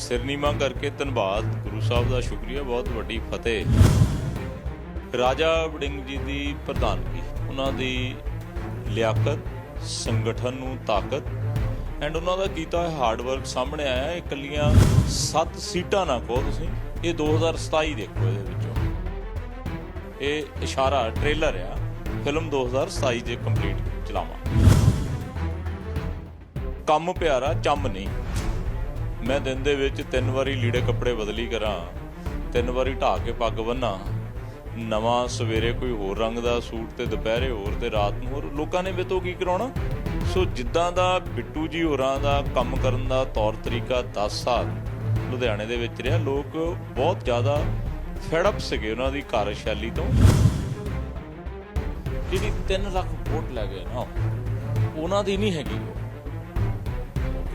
ਸਿਰਨੀਮਾ ਕਰਕੇ ਧੰਨਵਾਦ। ਗੁਰੂ ਸਾਹਿਬ ਦਾ ਸ਼ੁਕਰੀਆ, ਬਹੁਤ ਵੱਡੀ ਫਤਿਹ। ਰਾਜਾ ਵੜਿੰਗ ਜੀ ਦੀ ਪ੍ਰਧਾਨਗੀ, ਉਹਨਾਂ ਦੀ ਲਿਆਕਤ, ਸੰਗਠਨ ਨੂੰ ਤਾਕਤ ਐਂਡ ਉਹਨਾਂ ਦਾ ਕੀਤਾ ਹੋਇਆ ਹਾਰਡ ਵਰਕ ਸਾਹਮਣੇ ਆਇਆ। ਇਕੱਲੀਆਂ 7 ਸੀਟਾਂ ਨਾ ਕਹੋ ਤੁਸੀਂ। ਇਹ 2027 ਦੇਖੋ ਇਹਦੇ ਵਿੱਚੋਂ। ਇਹ ਇਸ਼ਾਰਾ ਟ੍ਰੇਲਰ ਆ। ਫਿਲਮ 2027 ਜੇ ਕੰਪਲੀਟ ਚਲਾਵਾਂ। ਕੰਮ ਪਿਆਰਾ, ਚੰਮ ਨਹੀਂ। ਮੈਂ ਦਿਨ ਦੇ ਵਿੱਚ ਤਿੰਨ ਵਾਰੀ ਲੀੜੇ ਕੱਪੜੇ ਬਦਲੀ ਕਰਾਂ, ਤਿੰਨ ਵਾਰੀ ਢਾ ਕੇ ਪੱਗ ਬੰਨਾਂ। ਨਵਾਂ ਸਵੇਰੇ ਕੋਈ ਹੋਰ ਰੰਗ ਦਾ ਸੂਟ ਤੇ ਦੁਪਹਿਰੇ ਹੋਰ ਤੇ ਰਾਤ ਨੂੰ ਹੋਰ। ਲੋਕਾਂ ਨੇ ਮੇਤੋਂ ਕੀ ਕਰਾਉਣਾ? ਸੋ ਜਿੱਦਾਂ ਦਾ ਬਿੱਟੂ ਜੀ ਹੋਰਾਂ ਦਾ ਕੰਮ ਕਰਨ ਦਾ ਤੌਰ ਤਰੀਕਾ 10 ਸਾਲ ਲੁਧਿਆਣੇ ਦੇ ਵਿੱਚ ਰਿਹਾ, ਲੋਕ ਬਹੁਤ ਜ਼ਿਆਦਾ ਫੈਡ ਅਪ ਸੀਗੇ ਉਹਨਾਂ ਦੀ ਕਾਰਜਸ਼ੈਲੀ ਤੋਂ। ਜਿਹੜੀ 3 ਲੱਖ ਵੋਟ ਲੈ ਗਏ ਨਾ, ਉਹਨਾਂ ਦੀ ਨਹੀਂ ਹੈਗੀ।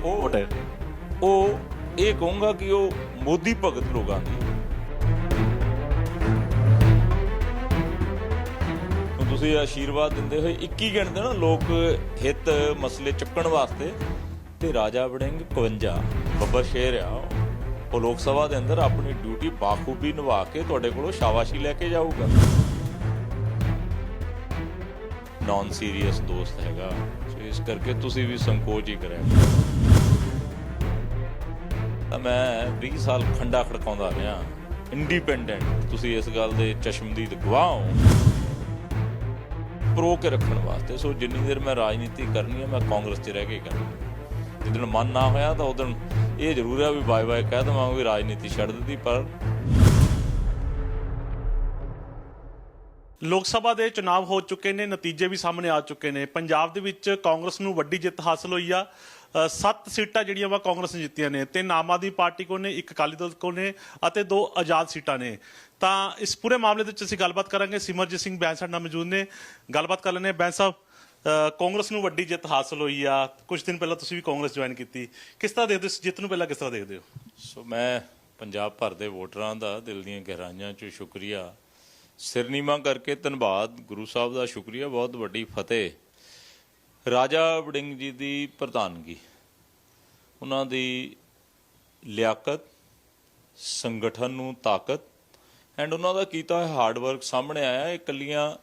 ਉਹ ਉਹ ਵੋਟ ਹੈ। ਉਹ ਇਹ ਕਹੂੰਗਾ ਕਿ ਉਹ ਮੋਦੀ ਭਗਤ ਲੋਕਾਂ ਦੀ ਤੁਸੀਂ ਆਸ਼ੀਰਵਾਦ ਦਿੰਦੇ ਹੋਏ 21 ਗਿਣਦੇ ਨਾ, ਲੋਕ ਹਿੱਤ ਮਸਲੇ ਚੁੱਕਣ ਵਾਸਤੇ। ਤੇ ਰਾਜਾ ਵੜਿੰਗ 51 ਬੱਬਰ ਸ਼ੇਰ ਆ ਉਹ। ਲੋਕ ਸਭਾ ਦੇ ਅੰਦਰ ਆਪਣੀ ਡਿਊਟੀ ਬਾਖੂਬੀ ਨਿਭਾ ਕੇ ਤੁਹਾਡੇ ਕੋਲੋਂ ਸ਼ਾਬਾਸ਼ੀ ਲੈ ਕੇ ਜਾਊਗਾ। ਨਾਨ ਸੀਰੀਅਸ ਦੋਸਤ ਹੈਗਾ। ਸੋ ਇਸ ਕਰਕੇ ਤੁਸੀਂ ਵੀ ਸੰਕੋਚ ਹੀ ਕਰਿਆ ਤਾਂ ਮੈਂ 20 ਸਾਲ ਖੰਡਾ ਖੜਕਾਉਂਦਾ ਰਿਹਾ। ਇੰਡੀਪੈਂਡੈਂਟ ਤੁਸੀਂ ਇਸ ਗੱਲ ਦੇ ਚਸ਼ਮਦੀਦ ਗਵਾਹ ਹੋ। ਪ੍ਰੋ ਕੇ ਰੱਖਣ ਵਾਸਤੇ। ਸੋ ਜਿੰਨੀ ਦੇਰ ਮੈਂ ਰਾਜਨੀਤੀ ਕਰਨੀ ਹੈ, ਮੈਂ ਕਾਂਗਰਸ 'ਚ ਰਹਿ ਕੇ ਕਰਨੀ। ਜਿੱਦਣ ਮਨ ਨਾ ਹੋਇਆ ਤਾਂ ਉਦੋਂ ਇਹ ਜ਼ਰੂਰ ਹੈ ਵੀ ਬਾਏ ਬਾਏ ਕਹਿ ਦਵਾਂ ਵੀ ਰਾਜਨੀਤੀ ਛੱਡ ਦਿੱਤੀ, ਪਰ ਲੋਕ ਸਭਾ ਦੇ ਚੁਣਾਵ ਹੋ ਚੁੱਕੇ ਨੇ, ਨਤੀਜੇ ਵੀ ਸਾਹਮਣੇ ਆ ਚੁੱਕੇ ਨੇ। ਪੰਜਾਬ ਦੇ ਵਿੱਚ ਕਾਂਗਰਸ ਨੂੰ ਵੱਡੀ ਜਿੱਤ ਹਾਸਲ ਹੋਈ ਆ। ਸੱਤ ਸੀਟਾਂ ਜਿਹੜੀਆਂ ਵਾ ਕਾਂਗਰਸ ਨੇ ਜਿੱਤੀਆਂ ਨੇ, ਤਿੰਨ ਆਮ ਆਦਮੀ ਪਾਰਟੀ ਕੋਲ ਨੇ, ਇੱਕ ਅਕਾਲੀ ਦਲ ਕੋਲ ਨੇ ਅਤੇ ਦੋ ਆਜ਼ਾਦ ਸੀਟਾਂ ਨੇ। ਤਾਂ ਇਸ ਪੂਰੇ ਮਾਮਲੇ ਦੇ ਵਿੱਚ ਅਸੀਂ ਗੱਲਬਾਤ ਕਰਾਂਗੇ। ਸਿਮਰਜੀਤ ਸਿੰਘ ਬੈਂਸ ਸਾਡੇ ਨਾਲ ਮੌਜੂਦ ਨੇ। ਗੱਲਬਾਤ ਕਰ ਲੈਣੇ ਬੈਂਸ ਸਾਹਿਬ ਕਾਂਗਰਸ ਨੂੰ ਵੱਡੀ ਜਿੱਤ ਹਾਸਲ ਹੋਈ ਆ। ਕੁਝ ਦਿਨ ਪਹਿਲਾਂ ਤੁਸੀਂ ਵੀ ਕਾਂਗਰਸ ਜੁਆਇਨ ਕੀਤੀ। ਕਿਸ ਤਰ੍ਹਾਂ ਦੇਖਦੇ ਹੋ ਇਸ ਜਿੱਤ ਨੂੰ ਪਹਿਲਾਂ ਕਿਸ ਤਰ੍ਹਾਂ ਦੇਖਦੇ ਹੋ? ਸੋ ਮੈਂ ਪੰਜਾਬ ਭਰ ਦੇ ਵੋਟਰਾਂ ਦਾ ਦਿਲ ਦੀਆਂ ਗਹਿਰਾਈਆਂ 'ਚੋਂ ਸ਼ੁਕਰੀਆ। ਸਿਰਨੀਮਾ ਕਰਕੇ ਧੰਨਵਾਦ। ਗੁਰੂ ਸਾਹਿਬ ਦਾ ਸ਼ੁਕਰੀਆ। ਬਹੁਤ ਵੱਡੀ ਫਤਿਹ। ਰਾਜਾ ਵੜਿੰਗ ਜੀ ਦੀ ਪ੍ਰਧਾਨਗੀ। ਉਹਨਾਂ ਦੀ ਲਿਆਕਤ, ਸੰਗਠਨ ਨੂੰ ਤਾਕਤ ਐਂਡ ਉਹਨਾਂ ਦਾ ਕੀਤਾ ਹੋਇਆ ਹਾਰਡ ਵਰਕ ਸਾਹਮਣੇ ਆਇਆ। ਇਹ ਇਕੱਲੀਆਂ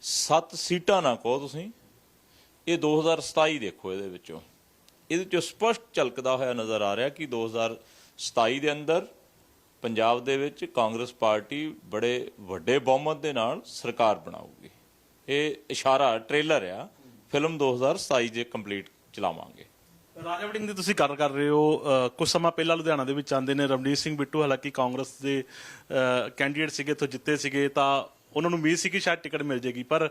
7 ਸੀਟਾਂ ਨਾ ਕਹੋ ਤੁਸੀਂ। ਇਹ 2027 ਦੇਖੋ ਇਹਦੇ ਵਿੱਚੋਂ। ਇਹਦੇ ਚੋਂ ਸਪਸ਼ਟ ਝਲਕਦਾ ਹੋਇਆ ਨਜ਼ਰ ਆ ਰਿਹਾ ਕਿ 2027 ਦੇ ਅੰਦਰ ਪੰਜਾਬ ਦੇ ਵਿੱਚ ਕਾਂਗਰਸ ਪਾਰਟੀ ਬੜੇ ਵੱਡੇ ਬਹੁਮਤ ਦੇ ਨਾਲ ਸਰਕਾਰ ਬਣਾਊਗੀ। ਇਹ ਇਸ਼ਾਰਾ, ਟ੍ਰੇਲਰ ਆ। ਫਿਲਮ 2027 ਜੇ ਕੰਪਲੀਟ ਚਲਾਵਾਂਗੇ। ਰਾਜਾ ਵੜਿੰਗ ਦੀ ਤੁਸੀਂ ਗੱਲ ਕਰ ਰਹੇ ਹੋ ਕੁਝ ਸਮਾਂ ਪਹਿਲਾਂ ਲੁਧਿਆਣਾ ਦੇ ਵਿੱਚ ਆਂਦੇ ਨੇ ਰਮਨੀਤ ਸਿੰਘ ਬਿੱਟੂ ਹਾਲਾਂਕਿ ਕਾਂਗਰਸ ਦੇ ਕੈਂਡੀਡੇਟ ਸੀਗੇ ਤੋਂ ਜਿੱਤੇ ਸੀਗੇ ਤਾਂ ਉਹਨਾਂ ਨੂੰ ਉਮੀਦ ਸੀ ਕਿ ਸ਼ਾਇਦ ਟਿਕਟ ਮਿਲ ਜੇਗੀ ਪਰ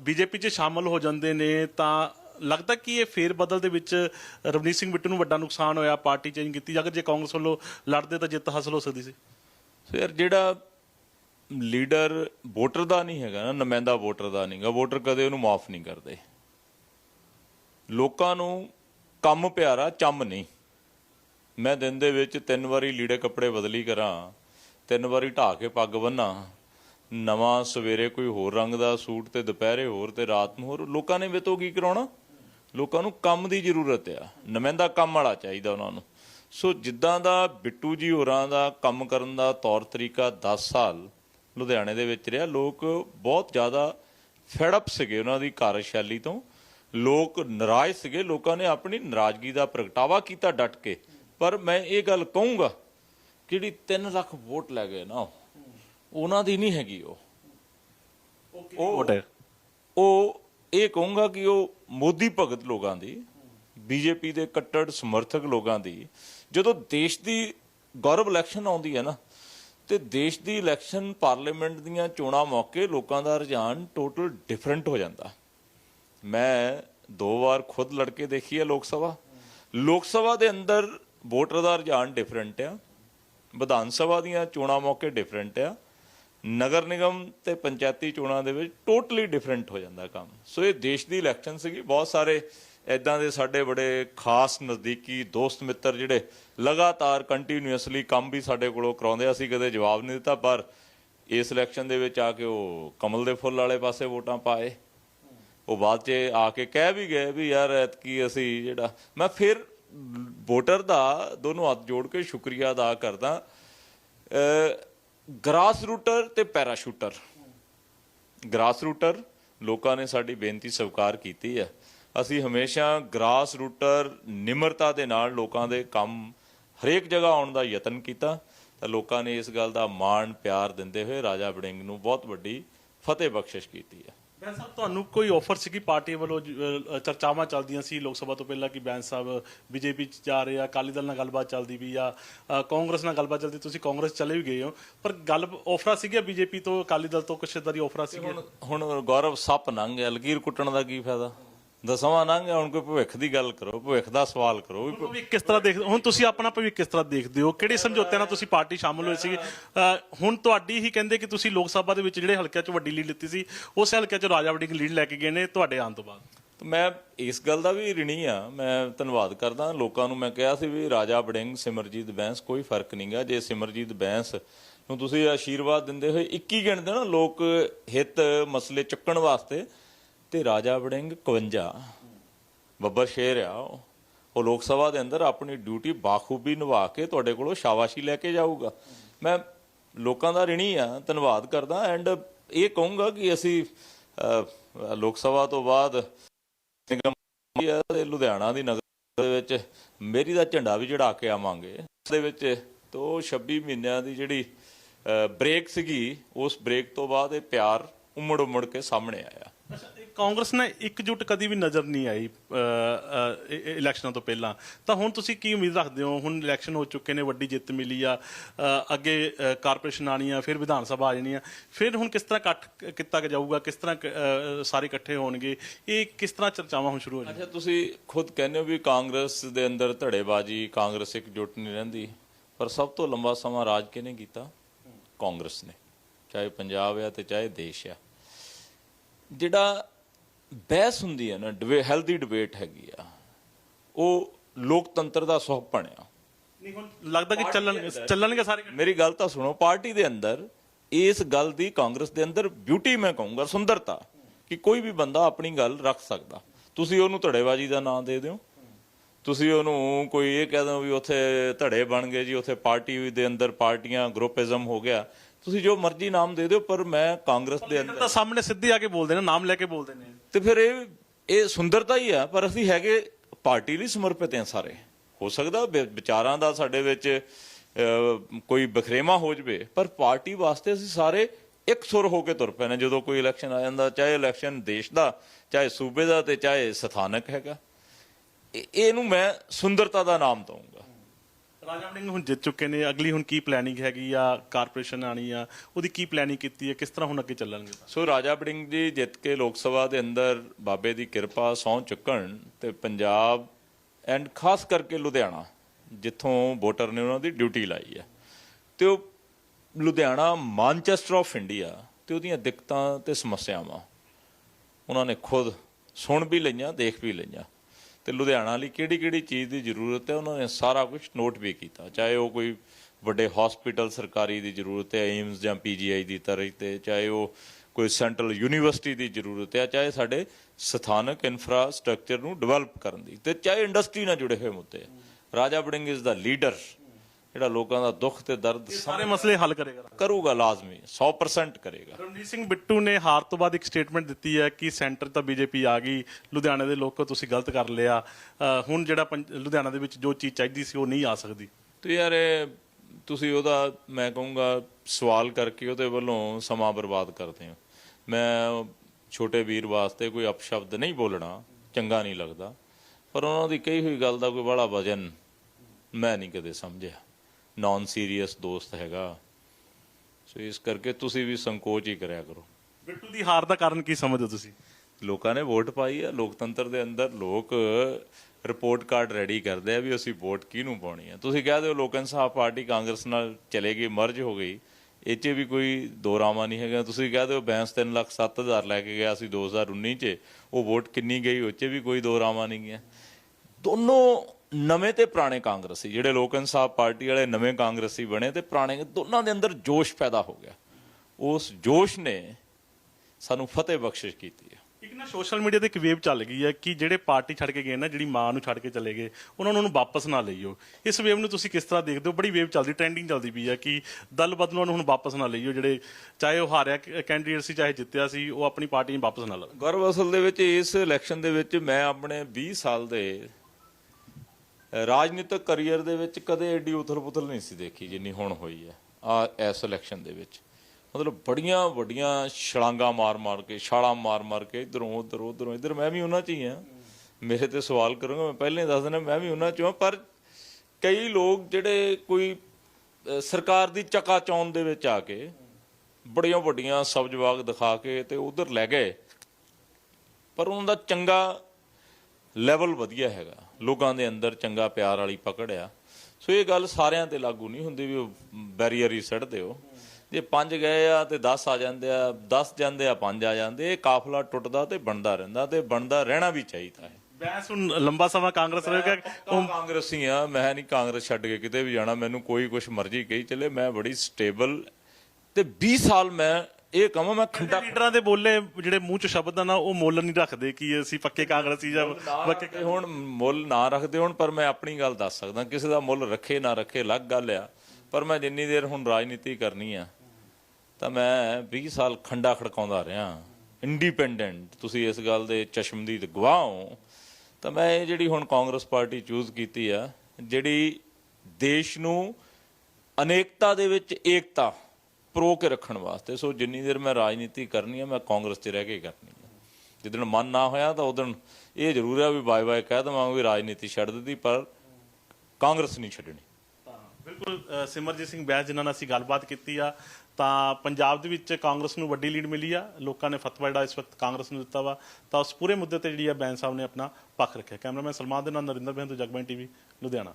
ਬੀਜੇਪੀ 'ਚ ਸ਼ਾਮਲ ਹੋ ਜਾਂਦੇ ਨੇ ਤਾਂ ਲੱਗਦਾ ਕਿ ਇਹ ਫੇਰ ਬਦਲ ਦੇ ਵਿੱਚ ਰਮਨੀਤ ਸਿੰਘ ਬਿੱਟੂ ਨੂੰ ਵੱਡਾ ਨੁਕਸਾਨ ਹੋਇਆ ਪਾਰਟੀ ਚੇਂਜ ਕੀਤੀ ਅਗਰ ਜੇ ਕਾਂਗਰਸ ਵੱਲੋਂ ਲੜਦੇ ਤਾਂ ਜਿੱਤ ਹਾਸਲ ਹੋ ਸਕਦੀ ਸੀ। ਸੋ ਯਾਰ ਜਿਹੜਾ ਲੀਡਰ ਵੋਟਰ ਦਾ ਨਹੀਂ ਹੈਗਾ ਨਾ, ਨੁਮਾਇੰਦਾ ਵੋਟਰ ਦਾ ਨਹੀਂਗਾ। ਵੋਟਰ ਕਦੇ ਉਹਨੂੰ ਮਾਫ ਨਹੀਂ ਕਰਦੇ। ਲੋਕਾਂ ਨੂੰ ਕੰਮ ਪਿਆਰਾ, ਚੰਮ ਨਹੀਂ। ਮੈਂ ਦਿਨ ਦੇ ਵਿੱਚ ਤਿੰਨ ਵਾਰੀ ਲੀੜੇ ਕੱਪੜੇ ਬਦਲੀ ਕਰਾਂ, ਤਿੰਨ ਵਾਰੀ ਢਾ ਕੇ ਪੱਗ ਬੰਨਾ ਨਵਾਂ ਸਵੇਰੇ ਕੋਈ ਹੋਰ ਰੰਗ ਦਾ ਸੂਟ ਤੇ ਦੁਪਹਿਰੇ ਹੋਰ ਤੇ ਰਾਤ ਨੂੰ ਹੋਰ। ਲੋਕਾਂ ਨੇ ਮੇਤੋਂ ਕੀ ਕਰਾਉਣਾ? ਲੋਕਾਂ ਨੂੰ ਕੰਮ ਦੀ ਜ਼ਰੂਰਤ ਆ। ਨੁਮਾਇੰਦਾ ਕੰਮ ਵਾਲਾ ਚਾਹੀਦਾ ਉਹਨਾਂ ਨੂੰ। ਸੋ ਜਿੱਦਾਂ ਦਾ ਬਿੱਟੂ ਜੀ ਹੋਰਾਂ ਦਾ ਕੰਮ ਕਰਨ ਦਾ ਤੌਰ ਤਰੀਕਾ 10 ਸਾਲ ਲੁਧਿਆਣੇ ਦੇ ਵਿੱਚ ਰਿਹਾ। ਲੋਕ ਬਹੁਤ ਜ਼ਿਆਦਾ ਫੈਡ ਅਪ ਸੀਗੇ ਉਹਨਾਂ ਦੀ ਕਾਰਜਸ਼ੈਲੀ ਤੋਂ। ਲੋਕ ਨਾਰਾਜ਼ ਸੀਗੇ। ਲੋਕਾਂ ਨੇ ਆਪਣੀ ਨਾਰਾਜ਼ਗੀ ਦਾ ਪ੍ਰਗਟਾਵਾ ਕੀਤਾ ਡਟ ਕੇ। ਪਰ ਮੈਂ ਇਹ ਗੱਲ ਕਹੂੰਗਾ ਕਿ ਜਿਹੜੀ 3 ਲੱਖ ਵੋਟ ਲੈ ਗਏ ਨਾ ਉਹਨਾਂ ਦੀ ਨਹੀਂ ਹੈਗੀ ਉਹ। ਉਹ ਵੋਟ ਹੈ। ਉਹ ਇਹ ਕਹੂੰਗਾ ਕਿ ਉਹ ਮੋਦੀ ਭਗਤ ਲੋਕਾਂ ਦੀ ਬੀਜੇਪੀ ਦੇ ਕੱਟੜ ਸਮਰਥਕ ਲੋਕਾਂ ਦੀ ਜਦੋਂ ਦੇਸ਼ ਦੀ ਗੌਰਵ ਇਲੈਕਸ਼ਨ ਆਉਂਦੀ ਹੈ ਨਾ ਤੇ ਦੇਸ਼ ਦੀ ਇਲੈਕਸ਼ਨ ਪਾਰਲੀਮੈਂਟ ਦੀਆਂ ਚੋਣਾਂ ਮੌਕੇ ਲੋਕਾਂ ਦਾ ਰੁਝਾਨ ਟੋਟਲ ਡਿਫਰੈਂਟ ਹੋ ਜਾਂਦਾ। ਮੈਂ ਦੋ ਵਾਰ ਖੁਦ ਲੜ ਕੇ ਦੇਖੀ ਹੈ ਲੋਕ ਸਭਾ। ਲੋਕ ਸਭਾ ਦੇ ਅੰਦਰ ਵੋਟਰ ਦਾ ਰੁਝਾਨ ਡਿਫਰੈਂਟ ਆ। ਵਿਧਾਨ ਸਭਾ ਦੀਆਂ ਚੋਣਾਂ ਮੌਕੇ ਡਿਫਰੈਂਟ ਆ। ਨਗਰ ਨਿਗਮ ਤੇ ਪੰਚਾਇਤੀ ਚੋਣਾਂ ਦੇ ਵਿੱਚ ਟੋਟਲੀ ਡਿਫਰੈਂਟ ਹੋ ਜਾਂਦਾ ਕੰਮ। ਸੋ ਇਹ ਦੇਸ਼ ਦੀ ਇਲੈਕਸ਼ਨ ਸੀਗੀ। ਬਹੁਤ ਸਾਰੇ ਐਦਾਂ ਦੇ ਸਾਡੇ ਬੜੇ ਖਾਸ ਨਜ਼ਦੀਕੀ ਦੋਸਤ ਮਿੱਤਰ ਜਿਹੜੇ ਲਗਾਤਾਰ ਕੰਟੀਨਿਊਸਲੀ ਕੰਮ ਵੀ ਸਾਡੇ ਕੋਲੋਂ ਕਰਾਉਂਦੇ ਅਸੀਂ ਕਦੇ ਜਵਾਬ ਨਹੀਂ ਦਿੱਤਾ, ਪਰ ਇਸ ਇਲੈਕਸ਼ਨ ਦੇ ਵਿੱਚ ਆ ਕੇ ਉਹ ਕਮਲ ਦੇ ਫੁੱਲ ਵਾਲੇ ਪਾਸੇ ਵੋਟਾਂ ਪਾਏ। ਉਹ ਬਾਅਦ 'ਚ ਆ ਕੇ ਕਹਿ ਵੀ ਗਏ ਵੀ ਯਾਰ ਐਤਕੀ ਅਸੀਂ ਜਿਹੜਾ, ਮੈਂ ਫਿਰ ਵੋਟਰ ਦਾ ਦੋਨੋਂ ਹੱਥ ਜੋੜ ਕੇ ਸ਼ੁਕਰੀਆ ਅਦਾ ਕਰਦਾ। ਗ੍ਰਾਸ ਰੂਟਰ ਤੇ ਪੈਰਾਸ਼ੂਟਰ ਗ੍ਰਾਸ ਰੂਟਰ ਲੋਕਾਂ ਨੇ ਸਾਡੀ ਬੇਨਤੀ ਸਵੀਕਾਰ ਕੀਤੀ ਹੈ ਅਸੀਂ ਹਮੇਸ਼ਾ ਗ੍ਰਾਸ ਰੂਟਰ ਨਿਮਰਤਾ ਦੇ ਨਾਲ ਲੋਕਾਂ ਦੇ ਕੰਮ ਹਰੇਕ ਜਗ੍ਹਾ ਆਉਣ ਦਾ ਯਤਨ ਕੀਤਾ। ਤਾਂ ਲੋਕਾਂ ਨੇ ਇਸ ਗੱਲ ਦਾ ਮਾਣ ਪਿਆਰ ਦਿੰਦੇ ਹੋਏ ਰਾਜਾ ਵੜਿੰਗ ਨੂੰ ਬਹੁਤ ਵੱਡੀ ਫਤਿਹ ਬਖਸ਼ਿਸ਼ ਕੀਤੀ ਹੈ। ਬੈਂਸ ਸਾਹਿਬ ਤੁਹਾਨੂੰ ਕੋਈ ਆਫਰ ਸੀ ਕਿ ਪਾਰਟੀ ਵੱਲੋਂ ਚਰਚਾਵਾਂ ਚੱਲਦੀਆਂ ਸੀ ਲੋਕ ਸਭਾ ਤੋਂ ਪਹਿਲਾਂ ਕਿ ਬੈਂਸ ਸਾਹਿਬ ਬੀਜੇਪੀ ਚ ਜਾ ਰਹੇ ਆ ਅਕਾਲੀ ਦਲ ਨਾਲ ਗੱਲਬਾਤ ਚੱਲਦੀ ਵੀ ਆ ਕਾਂਗਰਸ ਨਾਲ ਗੱਲਬਾਤ ਚੱਲਦੀ ਤੁਸੀਂ ਕਾਂਗਰਸ ਚਲੇ ਵੀ ਗਏ ਹੋ ਪਰ ਗੱਲ ਆਫਰਾਂ ਸੀਗੀਆਂ ਬੀਜੇਪੀ ਤੋਂ ਅਕਾਲੀ ਦਲ ਤੋਂ ਕੁਛ ਇਦਾਂ ਦੀ ਆਫਰਾਂ ਸੀਗੀਆਂ ਹੁਣ ਹੁਣ ਗੌਰਵ ਸੱਪ ਲੰਘ ਗਿਆ ਲਕੀਰ ਕੁੱਟਣ ਦਾ ਕੀ ਫਾਇਦਾ? ਦਸਵਾਂ ਲੰਘ ਗਿਆ ਹੁਣ ਕੋਈ ਭਵਿੱਖ ਦੀ ਗੱਲ ਕਰੋ ਭਵਿੱਖ ਦਾ ਸਵਾਲ ਕਰੋ ਵੀ ਕਿਸ ਤਰ੍ਹਾਂ ਦੇਖਦੇ ਹੁਣ ਤੁਸੀਂ ਆਪਣਾ ਭਵਿੱਖ ਕਿਸ ਤਰ੍ਹਾਂ ਦੇਖਦੇ ਹੋ? ਕਿਹੜੇ ਸਮਝੌਤਿਆਂ ਨਾਲ ਤੁਸੀਂ ਪਾਰਟੀ ਸ਼ਾਮਲ ਹੋਏ ਸੀ ਹੁਣ ਤੁਹਾਡੀ ਹੀ ਕਹਿੰਦੇ ਕਿ ਤੁਸੀਂ ਲੋਕ ਸਭਾ ਦੇ ਵਿੱਚ ਜਿਹੜੇ ਹਲਕਿਆਂ 'ਚ ਵੱਡੀ ਲੀਡ ਲਿੱਤੀ ਸੀ ਉਸ ਹਲਕਿਆਂ 'ਚ ਰਾਜਾ ਵੜਿੰਗ ਲੀਡ ਲੈ ਕੇ ਗਏ ਨੇ ਤੁਹਾਡੇ ਆਉਣ ਤੋਂ ਬਾਅਦ। ਤੇ ਮੈਂ ਇਸ ਗੱਲ ਦਾ ਵੀ ਰਿਣੀ ਆ। ਮੈਂ ਧੰਨਵਾਦ ਕਰਦਾ ਲੋਕਾਂ ਨੂੰ। ਮੈਂ ਕਿਹਾ ਸੀ ਵੀ ਰਾਜਾ ਬੜਿੰਗ ਸਿਮਰਜੀਤ ਬੈਂਸ ਕੋਈ ਫ਼ਰਕ ਨਹੀਂਗਾ ਜੇ ਸਿਮਰਜੀਤ ਬੈਂਸ ਨੂੰ ਤੁਸੀਂ ਆਸ਼ੀਰਵਾਦ ਦਿੰਦੇ ਹੋਏ 21 ਗਿਣਦੇ ਹੋ ਨਾ ਲੋਕ ਹਿੱਤ ਮਸਲੇ ਚੁੱਕਣ ਵਾਸਤੇ ਤੇ ਰਾਜਾ ਵੜਿੰਗ 51 ਬੱਬਰ ਸ਼ੇਰ ਆ ਉਹ। ਲੋਕ ਸਭਾ ਦੇ ਅੰਦਰ ਆਪਣੀ ਡਿਊਟੀ ਬਾਖੂਬੀ ਨਿਭਾ ਕੇ ਤੁਹਾਡੇ ਕੋਲੋਂ ਸ਼ਾਬਾਸ਼ੀ ਲੈ ਕੇ ਜਾਊਗਾ। ਮੈਂ ਲੋਕਾਂ ਦਾ ਰਿਣੀ ਆ, ਧੰਨਵਾਦ ਕਰਦਾ ਐਂਡ ਇਹ ਕਹੂੰਗਾ ਕਿ ਅਸੀਂ ਲੋਕ ਸਭਾ ਤੋਂ ਬਾਅਦ ਨਿਗਮ ਲੁਧਿਆਣਾ ਦੀ ਨਗਰ ਦੇ ਵਿੱਚ ਮੇਰੀ ਦਾ ਝੰਡਾ ਵੀ ਚੜਾ ਕੇ ਆਵਾਂਗੇ। ਇਸ ਦੇ ਵਿੱਚ ਤੋਂ 26 ਮਹੀਨਿਆਂ ਦੀ ਜਿਹੜੀ ਬ੍ਰੇਕ ਸੀਗੀ, ਉਸ ਬ੍ਰੇਕ ਤੋਂ ਬਾਅਦ ਇਹ ਪਿਆਰ ਉਮੜ ਉਮੜ ਕੇ ਸਾਹਮਣੇ ਆਇਆ। ਕਾਂਗਰਸ ਨੇ ਇਕਜੁੱਟ ਕਦੀ ਵੀ ਨਜ਼ਰ ਨਹੀਂ ਆਈ ਇਲੈਕਸ਼ਨਾਂ ਤੋਂ ਪਹਿਲਾਂ। ਤਾਂ ਹੁਣ ਤੁਸੀਂ ਕੀ ਉਮੀਦ ਰੱਖਦੇ ਹੋ? ਹੁਣ ਇਲੈਕਸ਼ਨ ਹੋ ਚੁੱਕੇ ਨੇ, ਵੱਡੀ ਜਿੱਤ ਮਿਲੀ ਆ ਅੱਗੇ ਕਾਰਪੋਰੇਸ਼ਨ ਆਣੀ ਆ ਫਿਰ ਵਿਧਾਨ ਸਭਾ ਆ ਜਾਣੀ ਆ ਫਿਰ ਹੁਣ ਕਿਸ ਤਰ੍ਹਾਂ ਇਕੱਠ ਕੀਤਾ ਜਾਊਗਾ? ਕਿਸ ਤਰ੍ਹਾਂ ਸਾਰੇ ਇਕੱਠੇ ਹੋਣਗੇ? ਇਹ ਕਿਸ ਤਰ੍ਹਾਂ ਚਰਚਾਵਾਂ ਹੁਣ ਸ਼ੁਰੂ ਹੋ ਜਾਣਗੀਆਂ? ਅੱਛਾ, ਤੁਸੀਂ ਖੁਦ ਕਹਿੰਦੇ ਹੋ ਵੀ ਕਾਂਗਰਸ ਦੇ ਅੰਦਰ ਧੜੇਬਾਜ਼ੀ, ਕਾਂਗਰਸ ਇਕਜੁੱਟ ਨਹੀਂ ਰਹਿੰਦੀ। ਪਰ ਸਭ ਤੋਂ ਲੰਬਾ ਸਮਾਂ ਰਾਜ ਕਿਹਨੇ ਕੀਤਾ? ਕਾਂਗਰਸ ਨੇ, ਚਾਹੇ ਪੰਜਾਬ ਆ ਤੇ ਚਾਹੇ ਦੇਸ਼ ਆ। ਜਿਹੜਾ ਬਹਿਸ ਹੁੰਦੀ ਹੈ ਨਾ ਹੈਲਦੀ ਡਿਬੇਟ ਹੈਗੀ ਆ। ਉਹ ਲੋਕਤੰਤਰ ਦਾ ਸੁਹੱਪਣ ਆ ਨਹੀਂ ਹੁਣ ਲੱਗਦਾ ਕਿ ਚੱਲਣ ਚੱਲਣਗੇ ਸਾਰੇ? ਮੇਰੀ ਗੱਲ ਤਾਂ ਸੁਣੋ ਪਾਰਟੀ ਦੇ ਅੰਦਰ ਇਸ ਗੱਲ ਦੀ ਕਾਂਗਰਸ ਦੇ ਅੰਦਰ ਬਿਊਟੀ ਮੈਂ ਕਹੂੰਗਾ ਸੁੰਦਰਤਾ ਕਿ ਕੋਈ ਵੀ ਬੰਦਾ ਆਪਣੀ ਗੱਲ ਰੱਖ ਸਕਦਾ। ਤੁਸੀਂ ਉਹਨੂੰ ਧੜੇਬਾਜ਼ੀ ਦਾ ਨਾਂ ਦੇ ਦਿਓ। ਤੁਸੀਂ ਉਹਨੂੰ ਕੋਈ ਇਹ ਕਹਿ ਦਿਓ ਵੀ ਉੱਥੇ ਧੜੇ ਬਣ ਗਏ ਜੀ ਉੱਥੇ ਪਾਰਟੀ ਦੇ ਅੰਦਰ ਪਾਰਟੀਆਂ ਗਰੁੱਪਿਜ਼ਮ ਹੋ ਗਿਆ। ਤੁਸੀਂ ਜੋ ਮਰਜ਼ੀ ਨਾਮ ਦੇ ਦਿਓ ਪਰ ਮੈਂ ਕਾਂਗਰਸ ਦੇ ਅੰਦਰ ਤਾਂ ਸਾਹਮਣੇ ਸਿੱਧੇ ਆ ਕੇ ਬੋਲਦੇ ਨੇ ਨਾਮ ਲੈ ਕੇ ਬੋਲਦੇ ਨੇ। ਤੇ ਫਿਰ ਇਹ ਇਹ ਸੁੰਦਰਤਾ ਹੀ ਆ, ਪਰ ਅਸੀਂ ਹੈਗੇ ਪਾਰਟੀ ਲਈ ਸਮਰਪਿਤ ਹਾਂ ਸਾਰੇ। ਹੋ ਸਕਦਾ ਵਿ- ਵਿਚਾਰਾਂ ਦਾ ਸਾਡੇ ਵਿੱਚ ਕੋਈ ਬਖਰੇਵਾ ਹੋ ਜਵੇ, ਪਰ ਪਾਰਟੀ ਵਾਸਤੇ ਅਸੀਂ ਸਾਰੇ ਇੱਕ ਸੁਰ ਹੋ ਕੇ ਤੁਰ ਪਏ ਨੇ ਜਦੋਂ ਕੋਈ ਇਲੈਕਸ਼ਨ ਆ ਜਾਂਦਾ, ਚਾਹੇ ਇਲੈਕਸ਼ਨ ਦੇਸ਼ ਦਾ, ਚਾਹੇ ਸੂਬੇ ਦਾ ਤੇ ਚਾਹੇ ਸਥਾਨਕ ਹੈਗਾ। ਇਹਨੂੰ ਮੈਂ ਸੁੰਦਰਤਾ ਦਾ ਨਾਮ ਦਊਂਗਾ। ਰਾਜਾ ਵੜਿੰਗ ਹੁਣ ਜਿੱਤ ਚੁੱਕੇ ਨੇ, ਅਗਲੀ ਹੁਣ ਕੀ ਪਲੈਨਿੰਗ ਹੈਗੀ ਆ ਕਾਰਪੋਰੇਸ਼ਨ ਆਣੀ ਆ, ਉਹਦੀ ਕੀ ਪਲੈਨਿੰਗ ਕੀਤੀ ਹੈ, ਕਿਸ ਤਰ੍ਹਾਂ ਹੁਣ ਅੱਗੇ ਚੱਲਣਗੇ? ਸੋ ਰਾਜਾ ਬੜਿੰਗ ਜੀ ਜਿੱਤ ਕੇ ਲੋਕ ਸਭਾ ਦੇ ਅੰਦਰ ਬਾਬੇ ਦੀ ਕਿਰਪਾ ਸਹੁੰ ਚੁੱਕਣ ਤੇ ਪੰਜਾਬ ਐਂਡ ਖਾਸ ਕਰਕੇ ਲੁਧਿਆਣਾ, ਜਿੱਥੋਂ ਵੋਟਰ ਨੇ ਉਹਨਾਂ ਦੀ ਡਿਊਟੀ ਲਾਈ ਹੈ। ਤੇ ਉਹ ਲੁਧਿਆਣਾ ਮਾਨਚੈਸਟਰ ਆਫ ਇੰਡੀਆ ਤੇ ਉਹਦੀਆਂ ਦਿੱਕਤਾਂ ਤੇ ਸਮੱਸਿਆਵਾਂ, ਉਹਨਾਂ ਨੇ ਖੁਦ ਸੁਣ ਵੀ ਲਈਆਂ, ਦੇਖ ਵੀ ਲਈਆਂ। ਤੇ ਲੁਧਿਆਣਾ ਲਈ ਕਿਹੜੀ ਕਿਹੜੀ ਚੀਜ਼ ਦੀ ਜ਼ਰੂਰਤ ਹੈ, ਉਹਨਾਂ ਨੇ ਸਾਰਾ ਕੁਝ ਨੋਟ ਵੀ ਕੀਤਾ। ਚਾਹੇ ਉਹ ਕੋਈ ਵੱਡੇ ਹਸਪੀਟਲ ਸਰਕਾਰੀ ਦੀ ਜ਼ਰੂਰਤ ਹੈ ਏਮਸ ਜਾਂ ਪੀਜੀਆਈ ਦੀ ਤਰ੍ਹਾਂ ਤੇ, ਚਾਹੇ ਉਹ ਕੋਈ ਸੈਂਟਰਲ ਯੂਨੀਵਰਸਿਟੀ ਦੀ ਜ਼ਰੂਰਤ ਹੈ, ਚਾਹੇ ਸਾਡੇ ਸਥਾਨਕ ਇਨਫਰਾਸਟ੍ਰਕਚਰ ਨੂੰ ਡਿਵੈਲਪ ਕਰਨ ਦੀ। ਤੇ ਚਾਹੇ ਇੰਡਸਟਰੀ ਨਾਲ ਜੁੜੇ ਹੋਏ ਮੁੱਦੇ ਰਾਜਾ ਬੜਿੰਗ ਇਜ਼ ਦਾ ਲੀਡਰ ਜਿਹੜਾ ਲੋਕਾਂ ਦਾ ਦੁੱਖ ਤੇ ਦਰਦ ਸਾਰੇ ਮਸਲੇ ਹੱਲ ਕਰੇਗਾ। ਕਰੂਗਾ ਲਾਜ਼ਮੀ 100% ਕਰੇਗਾ। ਰਣਜੀਤ ਸਿੰਘ ਬਿੱਟੂ ਨੇ ਹਾਰ ਤੋਂ ਬਾਅਦ ਇੱਕ ਸਟੇਟਮੈਂਟ ਦਿੱਤੀ ਹੈ ਕਿ ਸੈਂਟਰ ਤਾਂ ਬੀਜੇਪੀ ਆ ਗਈ ਲੁਧਿਆਣੇ ਦੇ ਲੋਕੋ ਤੁਸੀਂ ਗਲਤ ਕਰ ਲਿਆ। ਹੁਣ ਜਿਹੜਾ ਲੁਧਿਆਣਾ ਦੇ ਵਿੱਚ ਜੋ ਚੀਜ਼ ਚਾਹੀਦੀ ਸੀ ਉਹ ਨਹੀਂ ਆ ਸਕਦੀ। ਤੇ ਯਾਰ ਤੁਸੀਂ ਉਹਦਾ ਮੈਂ ਕਹੂੰਗਾ ਸਵਾਲ ਕਰਕੇ ਉਹਦੇ ਵੱਲੋਂ ਸਮਾਂ ਬਰਬਾਦ ਕਰਦੇ ਹੋ। ਮੈਂ ਛੋਟੇ ਵੀਰ ਵਾਸਤੇ ਕੋਈ ਅਪਸ਼ਬਦ ਨਹੀਂ ਬੋਲਣਾ ਚੰਗਾ ਨਹੀਂ ਲੱਗਦਾ ਪਰ ਉਹਨਾਂ ਦੀ ਕਹੀ ਹੋਈ ਗੱਲ ਦਾ ਕੋਈ ਬੜਾ ਵਜਨ ਮੈਂ ਨਹੀਂ ਕਦੇ ਸਮਝਿਆ। ਨਾਨ ਸੀਰੀਅਸ ਦੋਸਤ ਹੈਗਾ। ਸੋ ਇਸ ਕਰਕੇ ਤੁਸੀਂ ਵੀ ਸੰਕੋਚ ਹੀ ਕਰਿਆ ਕਰੋ। ਬਿੱਟੂ ਦੀ ਹਾਰ ਦਾ ਕਾਰਨ ਕੀ ਸਮਝਦੇ ਤੁਸੀਂ? ਲੋਕਾਂ ਨੇ ਵੋਟ ਪਾਈ ਆ ਲੋਕਤੰਤਰ ਦੇ ਅੰਦਰ ਲੋਕ ਰਿਪੋਰਟ ਕਾਰਡ ਰੈਡੀ ਕਰਦੇ ਆ ਵੀ ਅਸੀਂ ਵੋਟ ਕਿਹਨੂੰ ਪਾਉਣੀ ਆ। ਤੁਸੀਂ ਕਹਿ ਦਿਓ ਲੋਕ ਇਨਸਾਫ ਪਾਰਟੀ ਕਾਂਗਰਸ ਨਾਲ ਚਲੇ ਗਈ ਮਰਜ ਹੋ ਗਈ। ਇਹ 'ਚ ਵੀ ਕੋਈ ਦੋਰਾਮਾ ਨਹੀਂ ਹੈਗਾ ਤੁਸੀਂ ਕਹਿ ਦਿਓ ਬੈਂਸ 3 ਲੱਖ 7000 ਲੈ ਕੇ ਗਿਆ ਸੀ 2019 'ਚ ਉਹ ਵੋਟ ਕਿੰਨੀ ਗਈ ਉਹ 'ਚ ਵੀ ਕੋਈ ਦੋਰਾਮਾ ਨਹੀਂ ਗਿਆ ਦੋਨੋਂ ਨਵੇਂ ਤੇ ਪੁਰਾਣੇ ਕਾਂਗਰਸੀ ਜਿਹੜੇ ਲੋਕ ਇਨਸਾਫ ਪਾਰਟੀ ਵਾਲੇ ਨਵੇਂ ਕਾਂਗਰਸੀ ਬਣੇ ਤੇ ਪੁਰਾਣੇ ਦੋਨਾਂ ਦੇ ਅੰਦਰ ਜੋਸ਼ ਪੈਦਾ ਹੋ ਗਿਆ। ਉਸ ਜੋਸ਼ ਨੇ ਸਾਨੂੰ ਫਤਿਹ ਬਖਸ਼ਿਸ਼ ਕੀਤੀ ਹੈ। ਇੱਕ ਨਾ ਸੋਸ਼ਲ ਮੀਡੀਆ ਤੇ ਇੱਕ ਵੇਵ ਚੱਲ ਗਈ ਹੈ ਕਿ ਜਿਹੜੇ ਪਾਰਟੀ ਛੱਡ ਕੇ ਗਏ ਨਾ ਜਿਹੜੀ ਮਾਂ ਨੂੰ ਛੱਡ ਕੇ ਚਲੇ ਗਏ ਉਹਨਾਂ ਨੂੰ ਉਹਨੂੰ ਵਾਪਸ ਨਾ ਲਈਓ। ਇਸ ਵੇਵ ਨੂੰ ਤੁਸੀਂ ਕਿਸ ਤਰ੍ਹਾਂ ਦੇਖਦੇ ਹੋ? ਬੜੀ ਵੇਵ ਚੱਲਦੀ ਟ੍ਰੈਂਡਿੰਗ ਚੱਲਦੀ ਪਈ ਹੈ ਕਿ ਦਲ ਬਦਲੂਆਂ ਨੂੰ ਹੁਣ ਵਾਪਸ ਨਾ ਲਈਓ ਜਿਹੜੇ ਚਾਹੇ ਉਹ ਹਾਰਿਆ ਕੈਂਡੀਡੇਟ ਸੀ ਚਾਹੇ ਜਿੱਤਿਆ ਸੀ ਉਹ ਆਪਣੀ ਪਾਰਟੀ ਨੂੰ ਵਾਪਸ ਨਾ ਲਵੇ। ਗੌਰਵ ਅਸਲ ਦੇ ਵਿੱਚ ਇਸ ਇਲੈਕਸ਼ਨ ਦੇ ਵਿੱਚ ਮੈਂ ਆਪਣੇ 20 ਸਾਲ ਦੇ ਰਾਜਨੀਤਿਕ ਕੈਰੀਅਰ ਦੇ ਵਿੱਚ ਕਦੇ ਐਡੀ ਉਥਲ-ਪੁਥਲ ਨਹੀਂ ਸੀ ਦੇਖੀ ਜਿੰਨੀ ਹੁਣ ਹੋਈ ਹੈ, ਆ ਇਸ ਇਲੈਕਸ਼ਨ ਦੇ ਵਿੱਚ। ਮਤਲਬ ਬੜੀਆਂ ਵੱਡੀਆਂ ਛਲਾਂਗਾ ਮਾਰ-ਮਾਰ ਕੇ, ਛਾਲਾਂ ਮਾਰ-ਮਾਰ ਕੇ ਇਧਰੋਂ, ਉਧਰ, ਉਧਰੋਂ, ਇਧਰ ਮੈਂ ਵੀ ਉਹਨਾਂ 'ਚ ਹੀ ਆ ਮੇਰੇ ਤੇ ਸਵਾਲ ਕਰੂੰਗਾ, ਮੈਂ ਪਹਿਲਾਂ ਹੀ ਦੱਸ ਦਿੰਦਾ, ਮੈਂ ਵੀ ਉਹਨਾਂ 'ਚੋਂ ਪਰ ਕਈ ਲੋਕ ਜਿਹੜੇ ਕੋਈ ਸਰਕਾਰ ਦੀ ਚਕਾ ਚੌਂਦ ਦੇ ਵਿੱਚ ਆ ਕੇ ਬੜੀਆਂ ਵੱਡੀਆਂ ਸਬਜ਼ ਬਾਗ ਦਿਖਾ ਕੇ ਤੇ ਉਧਰ ਲੈ ਗਏ। ਪਰ ਉਹਨਾਂ ਦਾ ਚੰਗਾ ਲੈਵਲ ਵਧੀਆ ਹੈਗਾ। ਲੋਕਾਂ ਦੇ ਅੰਦਰ ਚੰਗਾ ਪਿਆਰ ਵਾਲੀ ਪਕੜ ਆ। ਸੋ ਇਹ ਗੱਲ ਸਾਰਿਆਂ ਤੇ ਲਾਗੂ ਨਹੀਂ ਹੁੰਦੀ ਵੀ ਉਹ ਬੈਰੀਅਰ ਹੀ ਸੱਟਦੇ ਹੋ ਜੇ ਪੰਜ ਗਏ ਆ ਤੇ 10 ਆ ਜਾਂਦੇ ਆ 10 ਜਾਂਦੇ ਆ ਪੰਜ ਆ ਜਾਂਦੇ ਇਹ ਕਾਫਲਾ ਟੁੱਟਦਾ ਤੇ ਬਣਦਾ ਰਹਿੰਦਾ ਤੇ ਬਣਦਾ ਰਹਿਣਾ ਵੀ ਚਾਹੀਦਾ ਹੈ। ਬੈਸ ਹੁਣ ਲੰਬਾ ਸਮਾਂ ਕਾਂਗਰਸ ਰਹੇਗਾ ਮੈਂ ਕਾਂਗਰਸੀ ਆ ਮੈਂ ਨਹੀਂ ਕਾਂਗਰਸ ਛੱਡ ਕੇ ਕਿਤੇ ਵੀ ਜਾਣਾ ਮੈਨੂੰ ਕੋਈ ਕੁਝ ਮਰਜ਼ੀ ਕਹੀ ਚੱਲੇ ਮੈਂ ਬੜੀ ਸਟੇਬਲ ਤੇ 20 ਸਾਲ ਮੈਂ ਇਹ ਕਹਾਂ ਮੈਂ ਖੰਡਾ ਲੀਡਰਾਂ ਦੇ ਬੋਲੇ ਜਿਹੜੇ ਮੂੰਹ ਚ ਸ਼ਬਦ ਆ ਨਾ ਉਹ ਮੁੱਲ ਨਹੀਂ ਰੱਖਦੇ ਕਿ ਅਸੀਂ ਪੱਕੇ ਕਾਂਗਰਸੀ ਜਾਂ ਪੱਕੇ ਤੇ ਹੁਣ ਮੁੱਲ ਨਾ ਰੱਖਦੇ ਹੁਣ ਪਰ ਮੈਂ ਆਪਣੀ ਗੱਲ ਦੱਸ ਸਕਦਾ ਕਿਸੇ ਦਾ ਮੁੱਲ ਰੱਖੇ ਨਾ ਰੱਖੇ ਅਲੱਗ ਗੱਲ ਆ। ਪਰ ਮੈਂ ਜਿੰਨੀ ਦੇਰ ਹੁਣ ਰਾਜਨੀਤੀ ਕਰਨੀ ਆ ਤਾਂ ਮੈਂ 20 ਸਾਲ ਖੰਡਾ ਖੜਕਾਉਂਦਾ ਰਿਹਾ। ਇੰਡੀਪੈਂਡੈਂਟ ਤੁਸੀਂ ਇਸ ਗੱਲ ਦੇ ਚਸ਼ਮਦੀਦ ਗਵਾਹ ਹੋ। ਤਾਂ ਮੈਂ ਇਹ ਜਿਹੜੀ ਹੁਣ ਕਾਂਗਰਸ ਪਾਰਟੀ ਚੂਜ਼ ਕੀਤੀ ਆ ਜਿਹੜੀ ਦੇਸ਼ ਨੂੰ ਅਨੇਕਤਾ ਦੇ ਵਿੱਚ ਏਕਤਾ ਪਰੋ ਕੇ ਰੱਖਣ ਵਾਸਤੇ। ਸੋ ਜਿੰਨੀ ਦੇਰ ਮੈਂ ਰਾਜਨੀਤੀ ਕਰਨੀ ਆ, ਮੈਂ ਕਾਂਗਰਸ 'ਚ ਰਹਿ ਕੇ ਕਰਨੀ ਆ। ਜਿੱਦਣ ਮਨ ਨਾ ਹੋਇਆ ਤਾਂ ਉਦੋਂ ਇਹ ਜ਼ਰੂਰ ਆ ਵੀ ਬਾਏ ਬਾਏ ਕਹਿ ਦਵਾਂਗੇ ਵੀ ਰਾਜਨੀਤੀ ਛੱਡ ਦਿੱਤੀ, ਪਰ ਕਾਂਗਰਸ ਨਹੀਂ ਛੱਡਣੀ। ਬਿਲਕੁਲ ਸਿਮਰਜੀਤ ਸਿੰਘ ਬੈਸ ਜਿਨ੍ਹਾਂ ਨਾਲ ਅਸੀਂ ਗੱਲਬਾਤ ਕੀਤੀ ਆ, ਤਾਂ ਪੰਜਾਬ ਦੇ ਵਿੱਚ ਕਾਂਗਰਸ ਨੂੰ ਵੱਡੀ ਲੀਡ ਮਿਲੀ ਆ। ਲੋਕਾਂ ਨੇ ਫਤਵਾ ਜਿਹੜਾ ਇਸ ਵਕਤ ਕਾਂਗਰਸ ਨੂੰ ਦਿੱਤਾ ਵਾ। ਤਾਂ ਉਸ ਪੂਰੇ ਮੁੱਦੇ ਤੇ ਜਿਹੜੀ ਆ ਬੈਂਸ ਸਾਹਿਬ ਨੇ ਆਪਣਾ ਪੱਖ ਰੱਖਿਆ। ਕੈਮਰਾਮੈਨ ਸਲਮਾਨ ਦੇ ਨਾਲ ਨਰਿੰਦਰ ਬਹਿਨ ਤੋਂ ਜਗਬਾਈ ਟੀਵੀ, ਲੁਧਿਆਣਾ।